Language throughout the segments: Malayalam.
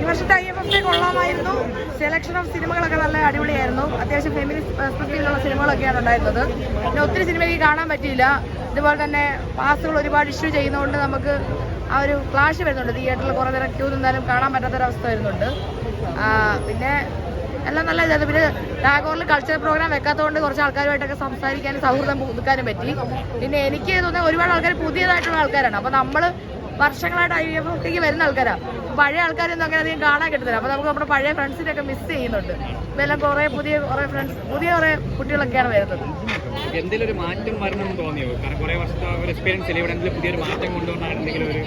ഈ വർഷത്തെ ഐ എഫ് എഫ് കൊള്ളാമായിരുന്നു. സെലക്ഷൻ ഓഫ് സിനിമകളൊക്കെ നല്ല അടിപൊളിയായിരുന്നു. അത്യാവശ്യം ഫെമിനിസ്റ്റ് പെർസ്പെക്റ്റീവിലുള്ള സിനിമകളൊക്കെയാണ് ഉണ്ടായിരുന്നത് പിന്നെ ഒത്തിരി സിനിമ എനിക്ക് കാണാൻ പറ്റിയില്ല. ഇതുപോലെ തന്നെ പാസുകൾ ഒരുപാട് ഇഷ്യൂ ചെയ്യുന്നതുകൊണ്ട് നമുക്ക് ആ ഒരു ക്ലാഷ് വരുന്നുണ്ട്. തിയേറ്ററിൽ കുറേ നേരം ക്യൂ നിന്നാലും കാണാൻ പറ്റാത്തൊരവസ്ഥ വരുന്നുണ്ട്. പിന്നെ എല്ലാം നല്ല ഇതായിരുന്നു പിന്നെ ടാഗോറിൽ കൾച്ചർ പ്രോഗ്രാം വെക്കാത്തതുകൊണ്ട് കുറച്ച് ആൾക്കാരുമായിട്ടൊക്കെ സംസാരിക്കാനും സൗഹൃദം പുതുക്കാനും പറ്റി. പിന്നെ എനിക്ക് തോന്നുന്നത് ഒരുപാട് ആൾക്കാർ പുതിയതായിട്ടുള്ള ആൾക്കാരാണ്. അപ്പോൾ നമ്മൾ വർഷങ്ങളായിട്ട് ഐ എഫ് എഫിലേക്ക് വരുന്ന ആൾക്കാരാണ് പഴയ ആൾക്കാരൊന്നും അങ്ങനെ അധികം കാണാൻ കിട്ടത്തില്ല. അപ്പോൾ നമുക്ക് നമ്മുടെ പഴയ ഫ്രണ്ട്സിനെയൊക്കെ മിസ് ചെയ്യുന്നുണ്ട്. ഇപ്പോൾ എല്ലാം കുറേ പുതിയ കുറേ ഫ്രണ്ട്സ് പുതിയ കുറേ കുട്ടികളൊക്കെയാണ് വരുന്നത്. എന്തെങ്കിലും ഒരു മാറ്റം വരണമെന്ന് തോന്നിയോ? കാരണം കുറെ വർഷത്തെ ഒരു എക്സ്പീരിയൻസ് ഇവിടെ എന്തെങ്കിലും പുതിയൊരു മാറ്റം കൊണ്ടുവന്നാൽ എന്തെങ്കിലും ഒരു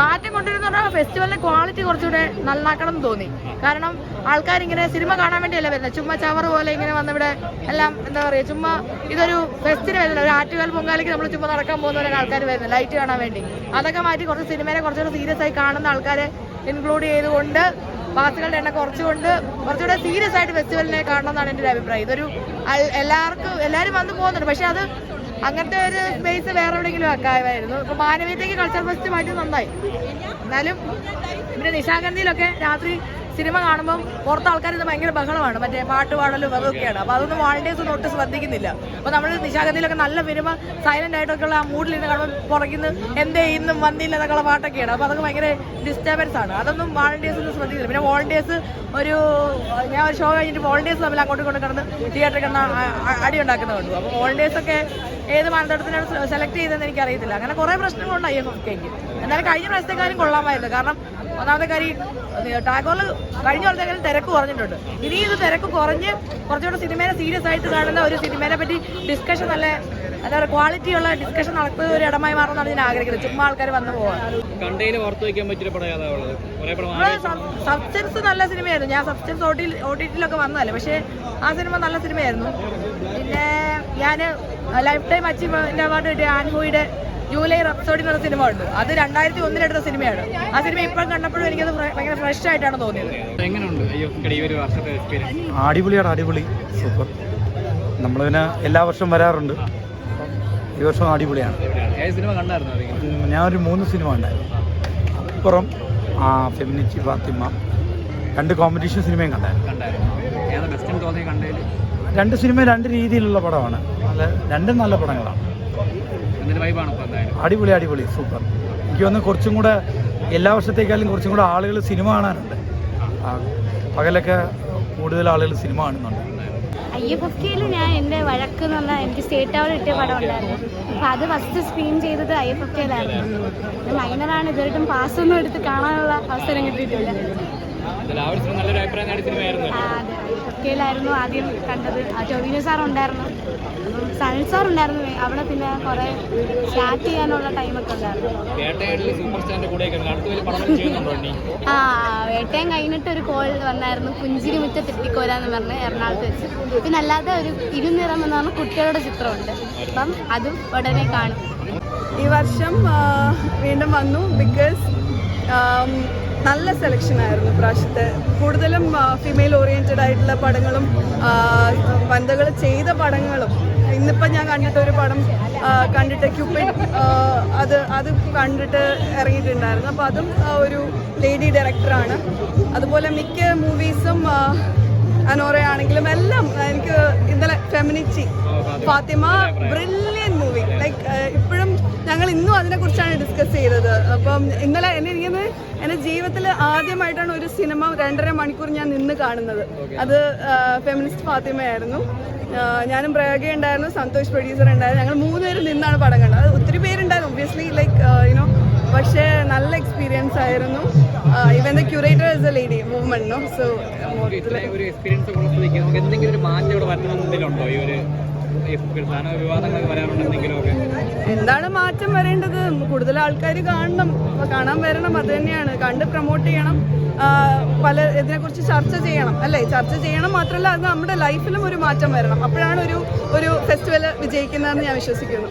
മാറ്റം കൊണ്ടുവരുന്ന പറഞ്ഞാൽ ഫെസ്റ്റിവലിന്റെ ക്വാളിറ്റി കുറച്ചുകൂടെ നന്നാക്കണം എന്ന് തോന്നി. കാരണം ആൾക്കാർ ഇങ്ങനെ സിനിമ കാണാൻ വേണ്ടിയല്ല വരുന്നത് ചുമ്മാ ചവർ പോലെ ഇങ്ങനെ വന്നിവിടെ എല്ലാം എന്താ പറയുക ചുമ്മാ ഇതൊരു ഫെസ്റ്റിന് വരുന്നില്ല ഒരു ആറ്റുകാൽ പൊങ്കാലയ്ക്ക് നമ്മൾ ചുമ്മാ നടക്കാൻ പോകുന്നവരാണ് ആൾക്കാർ വരുന്നത് ലൈറ്റ് കാണാൻ വേണ്ടി. അതൊക്കെ മാറ്റി കുറച്ച് സിനിമയെ കുറച്ചുകൂടെ സീരിയസ് ആയി കാണുന്ന ആൾക്കാരെ ഇൻക്ലൂഡ് ചെയ്തുകൊണ്ട് പാസുകളുടെ എണ്ണം കുറച്ചുകൊണ്ട് കുറച്ചുകൂടെ സീരിയസ് ആയിട്ട് ഫെസ്റ്റിവലിനെ കാണണം എന്നാണ് എന്റെ ഒരു അഭിപ്രായം. ഇതൊരു എല്ലാവർക്കും എല്ലാവരും വന്ന് പോകുന്നുണ്ട്. പക്ഷെ അത് അങ്ങനത്തെ ഒരു സ്പേസ് വേറെ എവിടെയെങ്കിലും ആക്കാമായിരുന്നു. ഇപ്പൊ മാനവീയത്തേക്ക് കൾച്ചർ ഫെസ്റ്റ് മാറ്റി നന്നായി. എന്നാലും പിന്നെ നിശാഗന്ധിയിലൊക്കെ രാത്രി സിനിമ കാണുമ്പോൾ പുറത്ത് ആൾക്കാർ ഇത് ഭയങ്കര ബഹളമാണ്. മറ്റേ പാട്ട് പാടലും അതൊക്കെയാണ് അപ്പോൾ അതൊന്നും വാളണ്ടിയേഴ്സ് ഒട്ടും ശ്രദ്ധിക്കുന്നില്ല. അപ്പോൾ നമ്മൾ നിശാഗതിയിലൊക്കെ നല്ല സിനിമ സൈലന്റ് ആയിട്ടൊക്കെയുള്ള ആ മൂഡിലിരുന്ന് കാണുമ്പോൾ പുറകിന്ന് എന്തേ ഇന്നും വന്നില്ല എന്നൊക്കെയുള്ള പാട്ടൊക്കെയാണ്. അപ്പോൾ അതൊക്കെ ഭയങ്കര ഡിസ്റ്റർബൻസ് ആണ്. അതൊന്നും വാളണ്ടിയേഴ്സ് ഒന്നും ശ്രദ്ധിക്കുന്നില്ല. പിന്നെ വോളണ്ടിയേഴ്സ് ഒരു ഞാൻ ഒരു ഷോ കഴിഞ്ഞിട്ട് വോളണ്ടിയേഴ്സ് തമ്മിൽ അങ്ങോട്ട് കൊണ്ട് കിടന്ന് തിയേറ്ററിൽ കിടന്ന് അടി ഉണ്ടാക്കുന്ന കണ്ടു. അപ്പോൾ വോളണ്ടിയേഴ്സ് ഒക്കെ ഏത് മാനദണ്ഡത്തിനാണ് സെലക്ട് ചെയ്തതെന്ന് എനിക്ക് അറിയത്തില്ല അങ്ങനെ കുറേ പ്രശ്നങ്ങളുണ്ടായി ഐ എന്നാലും കഴിഞ്ഞ പ്രാവശ്യത്തെക്കാരും കൊള്ളാമായിരുന്നു. കാരണം ഒന്നാമത്തെ കാര്യം ടാഗോറിൽ കഴിഞ്ഞ വർഷത്തേക്കാളും തിരക്ക് കുറഞ്ഞിട്ടുണ്ട്. ഇനി ഇത് തിരക്ക് കുറഞ്ഞ് കുറച്ചുകൂടെ സിനിമയെ സീരിയസ് ആയിട്ട് കാണുന്ന ഒരു സിനിമയെ പറ്റി ഡിസ്കഷൻ നല്ല എന്താ പറയുക ക്വാളിറ്റിയുള്ള ഡിസ്കഷൻ നടത്തുന്ന ഒരു ഇടമായി മാറണമെന്നാണ് ഞാൻ ആഗ്രഹിക്കുന്നത്. ചുമ്മാ ആൾക്കാർ വന്നു പോകാൻ സബ്സ്റ്റൻസ് നല്ല സിനിമയായിരുന്നു. ഞാൻ substance O T O T ടിയിലൊക്കെ വന്നതല്ലേ. പക്ഷേ ആ സിനിമ നല്ല സിനിമയായിരുന്നു. പിന്നെ ഞാൻ ലൈഫ് ടൈം അച്ചീവ്മെന്റ് അവാർഡ് കിട്ടിയ ആൻഹോയുടെ ജൂലൈ റപ്സോഡി എന്ന് സിനിമ ഉണ്ട്. അത് രണ്ടായിരത്തി ഒന്നിലെടുത്ത സിനിമയാണ് ആ സിനിമ ഇപ്പം കണ്ടപ്പോഴും എനിക്കത് ഭയങ്കര ഫ്രഷ് ആയിട്ടാണ് തോന്നിയത്. അടിപൊളിയാണ് അടിപൊളി സൂപ്പർ. പിന്നെ എല്ലാ വർഷവും വരാറുണ്ട്. ഈ വർഷം അടിപൊളിയാണ് ഏത് സിനിമ കണ്ടായിരുന്നു ഞാൻ ഒരു മൂന്ന് സിനിമ ഉണ്ടായിരുന്നു അപ്പുറം ആ ഫെമിനിച്ചി ഫാത്തിമ. രണ്ട് കോമ്പറ്റീഷൻ സിനിമയും കണ്ടായിരുന്നു. കണ്ടായിരുന്നു. ഏതാ ബെസ്റ്റ് തോന്നിയ കണ്ടതിൽ രണ്ട് സിനിമ രണ്ട് രീതിയിലുള്ള പടമാണ്. നല്ല രണ്ടും നല്ല പടങ്ങളാണ്. അടിപൊളി അടിപൊളി സൂപ്പർ എനിക്ക് വന്ന് കുറച്ചും കൂടെ എല്ലാ വർഷത്തേക്കാളും കുറച്ചും കൂടെ ആളുകൾ സിനിമ കാണാനുണ്ട്. പകലൊക്കെ കൂടുതൽ ആളുകൾ സിനിമ കാണുന്നുണ്ട്. ഐ എഫ് എഫ് കെയിൽ ഞാൻ എന്റെ വഴക്ക് എന്ന് പറഞ്ഞാൽ എനിക്ക് സ്റ്റേറ്റ് അവാർഡ് കിട്ടിയ പടം ഉണ്ടായിരുന്നു. അപ്പോൾ അത് ഫസ്റ്റ് സ്ക്രീൻ ചെയ്തത് ഐ എഫ് എഫ് കെയിലായിരുന്നു മൈനറാണ് ഒന്നും പാസ്സൊന്നും എടുത്ത് കാണാനുള്ള അവസരം കിട്ടിയിട്ടില്ല. ആ, അതെ ഐ എഫ് എഫ് കെയിലായിരുന്നു ആദ്യം കണ്ടത്. ആ ടോവിനോ സാർ ഉണ്ടായിരുന്നു അപ്പം ഉണ്ടായിരുന്നു അവിടെ പിന്നെ കുറേ സ്റ്റാർട്ട് ചെയ്യാനുള്ള ടൈമൊക്കെ ഉണ്ടായിരുന്നു. ആ വേട്ടയും കഴിഞ്ഞിട്ട് ഒരു കോൾ വന്നായിരുന്നു. പുഞ്ചിരി മുറ്റ തെറ്റിക്കോലെന്ന് പറഞ്ഞ് എറണാകുളത്ത് വെച്ച്. പിന്നെ അല്ലാതെ ഒരു ഇരുനിറം എന്ന് പറഞ്ഞ കുട്ടികളുടെ ചിത്രമുണ്ട്. അപ്പം അതും ഉടനെ കാണും. ഈ വർഷം വീണ്ടും വന്നു ബിക്കോസ് നല്ല സെലക്ഷൻ ആയിരുന്നു പ്രാവശ്യത്തെ. കൂടുതലും ഫീമെയിൽ ഓറിയന്റഡ് ആയിട്ടുള്ള പടങ്ങളും വനിതകൾ ചെയ്ത പടങ്ങളും ഇന്നിപ്പം ഞാൻ കണ്ടിട്ട് ഒരു പടം കണ്ടിട്ട് ക്യൂപ്പിഡ് അത് അത് കണ്ടിട്ട് ഇറങ്ങിയിട്ടുണ്ടായിരുന്നു. അപ്പോൾ അതും ഒരു ലേഡി ഡയറക്ടറാണ് അതുപോലെ മിക്ക മൂവീസും അനോറയാണെങ്കിലും എല്ലാം എനിക്ക് ഇന്നലെ ഫെമിനിച്ചി ഫാത്തിമ ബ്രില്യൻ ലൈക്ക് ഇപ്പോഴും ഞങ്ങൾ ഇന്നും അതിനെക്കുറിച്ചാണ് ഡിസ്കസ് ചെയ്തത്. അപ്പം ഇന്നലെ എന്നെ ഇരിക്കുന്നത് എന്റെ ജീവിതത്തിൽ ആദ്യമായിട്ടാണ് ഒരു സിനിമ രണ്ടര മണിക്കൂർ ഞാൻ നിന്ന് കാണുന്നത്. അത് ഫെമിനിസ്റ്റ് ഫാത്തിമയായിരുന്നു. ഞാനും പ്രയോഗ ഉണ്ടായിരുന്നു സന്തോഷ് പ്രൊഡ്യൂസർ ഉണ്ടായിരുന്നു. ഞങ്ങൾ മൂന്ന് മൂന്നുപേരും നിന്നാണ് പടം കണ്ടത്. അത് ഒത്തിരി പേരുണ്ടായിരുന്നു ഒബ്വിയസ്ലി ലൈക്ക് യുനോ പക്ഷേ നല്ല എക്സ്പീരിയൻസ് ആയിരുന്നു. ഇവൻ the curator is a lady woman so ഒരു എക്സ്പീരിയൻസ് എന്തെങ്കിലും ഒരു മാറ്റം ഇവിടെ വരണമെന്ന് ഈ ഒരു എന്താണ് മാറ്റം വരേണ്ടത്? കൂടുതൽ ആൾക്കാർ കാണണം. കാണാൻ വരണം. അത് തന്നെയാണ്. കണ്ട് പ്രൊമോട്ട് ചെയ്യണം. പല പല ഇതിനെക്കുറിച്ച് ചർച്ച ചെയ്യണം. അല്ലേ? ചർച്ച ചെയ്യണം മാത്രമല്ല അത് നമ്മുടെ ലൈഫിലും ഒരു മാറ്റം വരണം. അപ്പോഴാണ് ഒരു ഒരു ഫെസ്റ്റിവൽ വിജയിക്കുന്നതെന്ന് ഞാൻ വിശ്വസിക്കുന്നു.